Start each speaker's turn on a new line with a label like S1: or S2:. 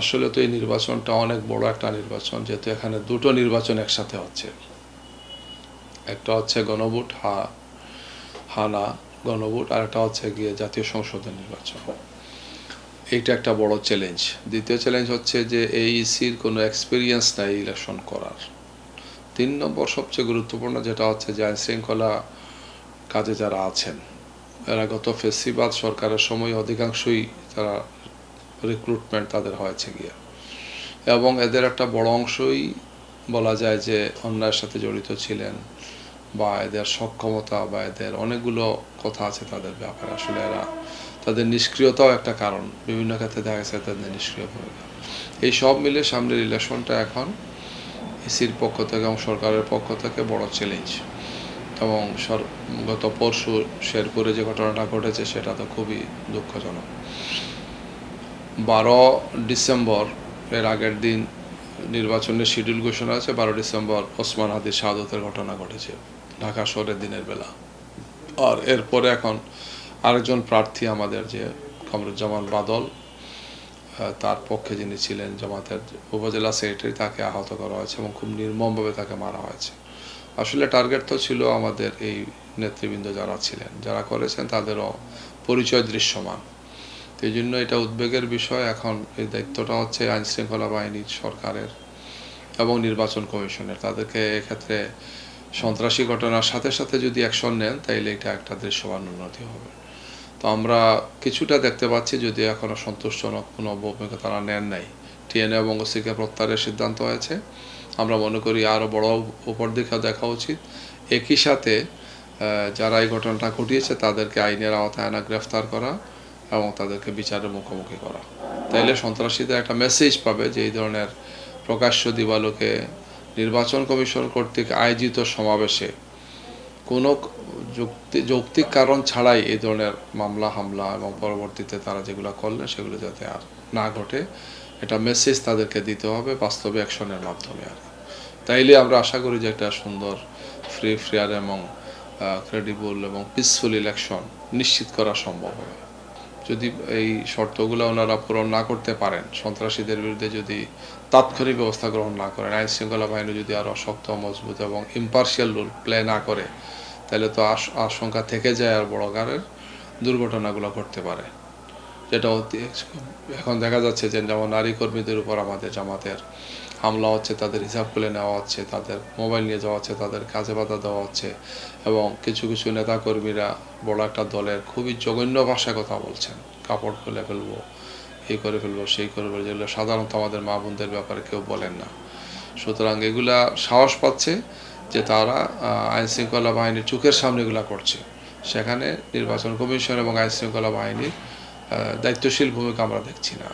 S1: আসলে তো এই নির্বাচনটা অনেক বড় একটা নির্বাচন, যেহেতু এখানে দুটো নির্বাচন একসাথে হচ্ছে। একটা হচ্ছে গণভোট, হা হানা গণভোট, আর একটা হচ্ছে গিয়ে জাতীয় সংসদের নির্বাচন। এইটা একটা বড় চ্যালেঞ্জ দ্বিতীয় চ্যালেঞ্জ হচ্ছে যে এই ইসির কোনো এক্সপিরিয়েন্স নাই ইলেকশন করার। তিন নম্বর সবচেয়ে গুরুত্বপূর্ণ যেটা হচ্ছে যে আইন শৃঙ্খলা কাজে যারা আছেন, এরা গত ফেসিবাদ সরকারের সময় অধিকাংশই তারা রিক্রুটমেন্ট তাদের হয়েছে গিয়া। এবং এদের একটা বড় অংশই বলা যায় যে অন্যায়ের সাথে জড়িত ছিলেন বা এদের সক্ষমতা বা এদের অনেকগুলো কথা আছে তাদের ব্যাপারে। আসলে এরা তাদের নিষ্ক্রিয়তাও একটা কারণ। বিভিন্ন ক্ষেত্রে দেখা গেছে তাদের নিষ্ক্রিয় ভূমিকা। এই সব মিলে সামনের রিলেশনটা এখন ইসির পক্ষ থেকে এবং সরকারের পক্ষ থেকে বড় চ্যালেঞ্জ এবং গত পরশু শেরপুরে যে ঘটনাটা ঘটেছে সেটা তো খুবই দুঃখজনক। বারো ডিসেম্বর এর আগের দিন নির্বাচনের শিডিউল ঘোষণা আছে। বারো ডিসেম্বর ওসমান হাদির শাহাদতের ঘটনা ঘটেছে ঢাকা শহরের দিনের বেলা। আর এরপরে এখন আরেকজন প্রার্থী আমাদের যে কামরুজ্জামান বাদল তার পক্ষে যিনি ছিলেন জামাতের উপজেলা সেক্রেটারি, তাকে আহত করা হয়েছে এবং খুব নির্মমভাবে তাকে মারা হয়েছে। আসলে টার্গেট তো ছিল আমাদের এই নেতৃবৃন্দ যারা ছিলেন, যারা করেছেন তাদেরও পরিচয় দৃশ্যমান। তো এই জন্য এটা উদ্বেগের বিষয়। এখন এই দায়িত্বটা হচ্ছে আইন শৃঙ্খলা বাহিনীর সরকারের এবং নির্বাচন কমিশনের। তাদেরকে এক্ষেত্রে সন্ত্রাসী ঘটনার সাথে সাথে যদি অ্যাকশন নেন, তাইলে এটা একটা দৃশ্যমান উন্নতি হবে। তো আমরা কিছুটা দেখতে পাচ্ছি যদি এখনও সন্তোষজনক কোনো ভূমিকা তারা নেন নাই। টিএনএ এবং ওসিকে প্রত্যাহারের সিদ্ধান্ত হয়েছে। আমরা মনে করি আরও বড় উপর দিকে দেখা উচিত। একই সাথে যারা এই ঘটনাটা ঘটিয়েছে তাদেরকে আইনের আওতায় আনা, গ্রেফতার করা। এবং তাদেরকে বিচারের মুখোমুখি করা তাইলে সন্ত্রাসীদের একটা মেসেজ পাবে যে এই ধরনের প্রকাশ্য দিবালোকে নির্বাচন কমিশন কর্তৃক আয়োজিত সমাবেশে কোনো যুক্তি যৌক্তিক কারণ ছাড়াই এই ধরনের মামলা, হামলা এবং পরবর্তীতে তারা যেগুলো করলেন সেগুলো যাতে আর না ঘটে, এটা মেসেজ তাদেরকে দিতে হবে বাস্তবে অ্যাকশনের মাধ্যমে আর। তাইলে আমরা আশা করি যে একটা সুন্দর ফ্রি ফেয়ার এবং ক্রেডিবল এবং পিসফুল ইলেকশন নিশ্চিত করা সম্ভব হবে যদি এই শর্তগুলো ওনারা পূরণ না করতে পারেন, সন্ত্রাসীদের বিরুদ্ধে যদি তাৎক্ষণিক ব্যবস্থা গ্রহণ না করেন আইন শৃঙ্খলা বাহিনী যদি আরও শক্ত, মজবুত এবং ইম্পার্শিয়াল রোল প্লে না করে, তাহলে তো আশ- আশঙ্কা থেকে যায় আর বড় কারের দুর্ঘটনাগুলো ঘটতে পারে। যেটা অতি এখন দেখা যাচ্ছে যে যেমন নারী কর্মীদের উপর আমাদের জামাতের হামলা হচ্ছে, তাদের হিসাব খুলে নেওয়া হচ্ছে, তাদের মোবাইল নিয়ে যাওয়া হচ্ছে, তাদের কাজে বাধা দেওয়া হচ্ছে এবং কিছু কিছু নেতাকর্মীরা বড় একটা দলের খুবই জঘন্য ভাষায় কথা বলছেন। কাপড় খুলে ফেলব, এই করে ফেলব, সেই করে ফেলব যেগুলো সাধারণত আমাদের মা বোনদের ব্যাপারে কেউ বলেন না। সুতরাং এগুলা সাহস পাচ্ছে যে তারা আইন শৃঙ্খলা বাহিনীর চোখের সামনে এগুলা করছে। সেখানে নির্বাচন কমিশন এবং আইন শৃঙ্খলা বাহিনীর দায়িত্বশীল ভূমিকা আমরা দেখছি না।